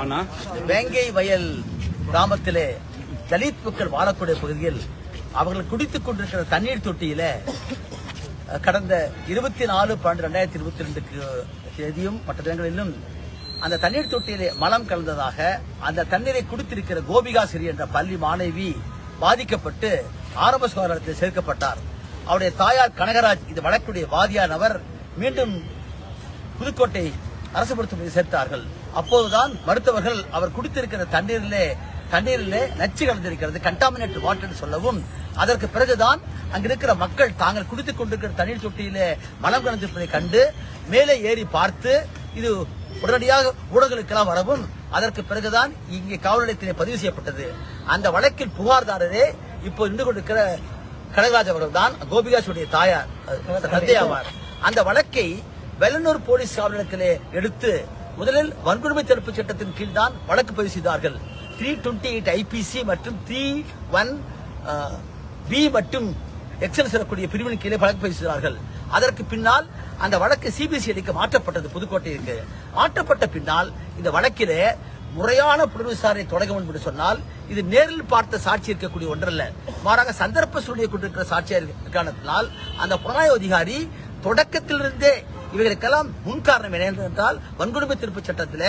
ஆனா வேங்கை வயல் கிராமத்திலே தலித் மக்கள் வாழக்கூடிய பகுதியில் அவர்கள் குடித்துக் கொண்டிருக்கிற தண்ணீர் தொட்டியில கடந்த இருபத்தி நாலு பன்னெண்டு ரெண்டாயிரத்தி இருபத்தி ரெண்டுக்கு தேதியும் மற்ற தினங்களிலும் அந்த தண்ணீர் தொட்டியிலே மலம் கலந்ததாக அந்த தண்ணீரை குடித்திருக்கிற கோபிகா சிறி என்ற பள்ளி மாணவி பாதிக்கப்பட்டு ஆரம்ப சுகாதாரத்தில் சேர்க்கப்பட்டார். அவருடைய தாயார் கனகராஜ் இது வழக்குடைய வாதியானவர் மீண்டும் புதுக்கோட்டை அரசு மருத்துவமனையில் சேர்த்தார்கள். அப்போதுதான் மருத்துவர்கள் அவர் குடித்திருக்கிற தண்ணீரிலே தண்ணீரிலே நச்சு கலந்திருக்கிறது கண்டாமினேட் வாட்டர் சொல்லவும் அதற்கு பிறகுதான் அங்கிருக்கிற மக்கள் தாங்கள் குடித்துக் கொண்டிருக்கிற தண்ணீர் தொட்டியிலே மலம் கலந்திருப்பதை கண்டு மேலே ஏறி பார்த்து இது உடனடியாக ஊடகங்களுக்கெல்லாம் வரவும் அதற்கு பிறகுதான் இங்கே காவல் நிலையத்திலே பதிவு செய்யப்பட்டது. அந்த வழக்கில் புகார்தாரரே இப்போ நின்று கொண்டிருக்கிற கனகராஜ் அவர்கள் தான் கோபிகாசுடைய தாயார் அஹ், ஆவார் அந்த வழக்கை வெள்ளனூர் போலீஸ் காவல் நிலையத்திலே எடுத்து முதலில் வன்கொடுமை தடுப்பு சட்டத்தின் கீழ் தான் வழக்கு பதிவு செய்தார்கள். த்ரீ டுவெண்ட்டி எயிட் ஐபிசி மற்றும் த்ரீ ஒன் பி மற்றும் எக்ஸல் செல்லக்கூடிய பிரிவின் கீழே வழக்கு பதிவு செய்தார்கள். அதற்கு பின்னால் அந்த வழக்கு சிபிசிஐடிக்கு மாற்றப்பட்டது புதுக்கோட்டைக்கு மாற்றப்பட்ட பின்னால் இந்த வழக்கிலே முறையான புலன் விசாரணை தொடங்க என்று சொன்னால் இது நேரில் பார்த்த சாட்சி இருக்கக்கூடிய ஒன்றல்ல. மாறாக சந்தர்ப்ப சூழ்நிலை கொண்டிருக்கிற சாட்சியாக இருக்க அந்த புலனாய்வு அதிகாரி தொடக்கத்திலிருந்தே இவைகளுக்கெல்லாம் முன் காரணம் என்ன என்றால் வன்கொடுமை திருப்பு சட்டத்தில்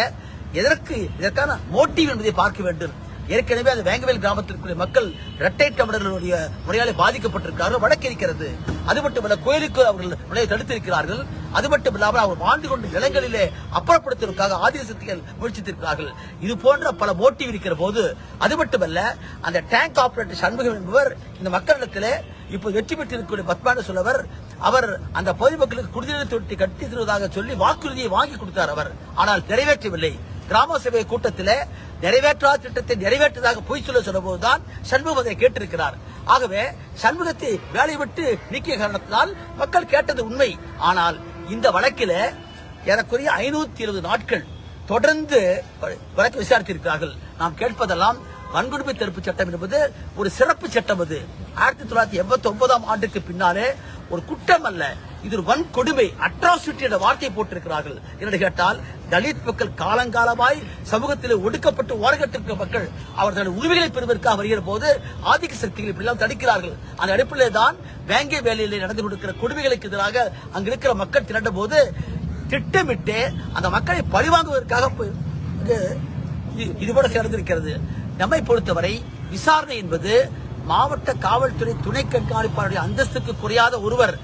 எதற்கு இதற்கான மோட்டிவ் என்பதை பார்க்க வேண்டும். ஏற்கனவே அந்த வேங்கவேல் கிராமத்திற்குரிய மக்கள் இரட்டை தமிழர்களுடைய முறையாலே பாதிக்கப்பட்டிருக்கிறார்கள் வழக்கு இருக்கிறது. அது மட்டுமல்ல கோயிலுக்கு அவர்கள் நுழைய தடுத்திருக்கிறார்கள். அது மட்டும் இல்லாமல் அவர் வாழ்ந்து கொண்ட நிலங்களிலே அப்புறப்படுத்துவதற்காக ஆதிசக்திகள் முயற்சித்திருக்கிறார்கள். இது போன்ற பல மோட்டிவ் இருக்கிற போது அது மட்டுமல்ல அந்த டேங்க் ஆபரேட்டர் சண்முகம் என்பவர் இந்த மக்களிடத்திலே இப்போ வெற்றி பெற்றிருக்கக்கூடிய பத்மான சொல்லவர் அவர் அந்த பொதுமக்களுக்கு குடிநீர் தொட்டி கட்டி தருவதாக சொல்லி வாக்குறுதியை வாங்கி கொடுத்தார் அவர். ஆனால் நிறைவேற்றவில்லை. கிராம சபை கூட்டத்திலே நிறைவேற்றாத திட்டத்தை நிறைவேற்றதாக பொய் சொல்ல போதுதான் சண்முகம் அதை கேட்டிருக்கிறார். ஆகவே சண்முகத்தை வேலையை விட்டு நீக்கிய காரணத்தினால் மக்கள் கேட்டது உண்மை. ஆனால் இந்த வழக்கில ஏறக்குறைய ஐநூத்தி இருபது நாட்கள் தொடர்ந்து வழக்கு விசாரித்திருக்கிறார்கள். நாம் கேட்பதெல்லாம் வன்கொடுமை தடுப்பு சட்டம் என்பது ஒரு சிறப்பு சட்டம் அது. ஆயிரத்தி தொள்ளாயிரத்தி எண்பத்தி ஒன்பதாம் ஆண்டுக்கு பின்னாலே ஒரு குற்றம் அல்ல. இது ஒரு வன்கொடுமை அட்ராசிட்டி என்ற வார்த்தை போட்டிருக்கிறார்கள். என்று கேட்டால் தலித் மக்கள் காலங்காலமாய் சமூகத்தில் ஒடுக்கப்பட்டு ஓரகட்டிருக்கிற மக்கள் அவர்கள் உரிமைகளை பெறுவதற்காக வருகிற போது ஆதிக்க சக்திகள் இப்படிலாம் தடுக்கிறார்கள். அந்த அடிப்படையிலே தான் வேங்கை வேலையிலே நடந்து கொண்டிருக்கிற கொடுமைகளுக்கு எதிராக அங்கு இருக்கிற மக்கள் திரண்ட போது திட்டமிட்டு அந்த மக்களை பழிவாங்குவதற்காக இதுபோல இது இது- சேர்ந்திருக்கிறது நம்மை பொறுத்தவரை விசாரணை என்பது மாவட்ட காவல்துறை துணை கண்காணிப்பாளருடைய அந்தஸ்துக்கு குறையாத ஒருவர்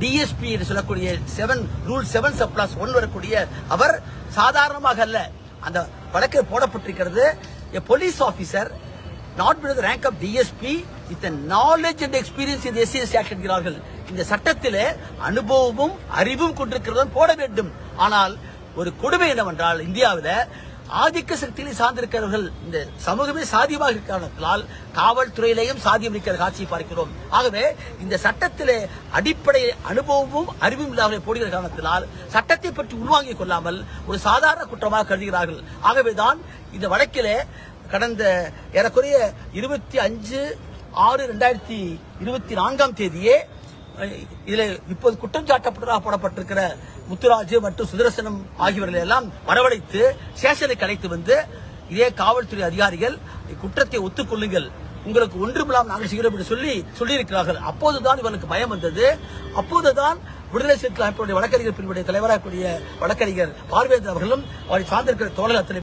டிஎஸ்பி என்று சொல்லக்கூடிய seven rule seven subclause one வரக்கூடிய அவர் சாதாரணமாக அல்ல. அந்த வழக்கில் போடப்பட்டிருக்கிறது police officer not bit rank of DSP with knowledge and experience இந்த எஸ்சிஎஸ் ஆக்ட் என்கிறார்கள். இந்த சட்டத்திலே அனுபவமும் அறிவும் கொண்டிருக்கிறதும் போட வேண்டும். ஆனால் ஒரு கொடுமை என்னவென்றால் இந்தியாவில் ஆதிக்க சக்தியிலே சார்ந்திருக்கிறவர்கள் இந்த சமூகமே சாதியமாக இருக்கிற காரணத்தினால் காவல்துறையிலேயும் சாதியம் இருக்கிற காட்சியை பார்க்கிறோம். ஆகவே இந்த சட்டத்திலே அடிப்படை அனுபவமும் அறிவும் இல்லாமல் போடுகிற காரணத்தினால் சட்டத்தை பற்றி உள்வாங்கிக் கொள்ளாமல் ஒரு சாதாரண குற்றமாக கருதுகிறார்கள். ஆகவேதான் இந்த வழக்கிலே கடந்த ஏறக்குறைய இருபத்தி அஞ்சு ஆறு ரெண்டாயிரத்தி இருபத்தி நான்காம் தேதியே இதுல இப்போது குற்றம் சாட்டப்பட்டதாக போடப்பட்டிருக்கிற முத்துராஜ் மற்றும் சுதர்சனம் ஆகியவர்களை எல்லாம் வரவழைத்து சேஷனை அழைத்து வந்து இதே காவல்துறை அதிகாரிகள் குற்றத்தை ஒத்துக்கொள்ளுங்கள் உங்களுக்கு ஒன்றுமில்லாம் நாங்கள் செய்கிறோம் என்று சொல்லி சொல்லியிருக்கிறார்கள். அப்போதுதான் இவர்களுக்கு பயம் வந்தது. அப்போதுதான் விடுதலை சிறுத்தை அமைப்புடைய வழக்கறிஞர் பிரிவுடைய தலைவராக கூடிய வழக்கறிஞர் பார்வேந்தர் அவர்களும் அவரை சார்ந்திருக்கிற தோழர் அத்தனை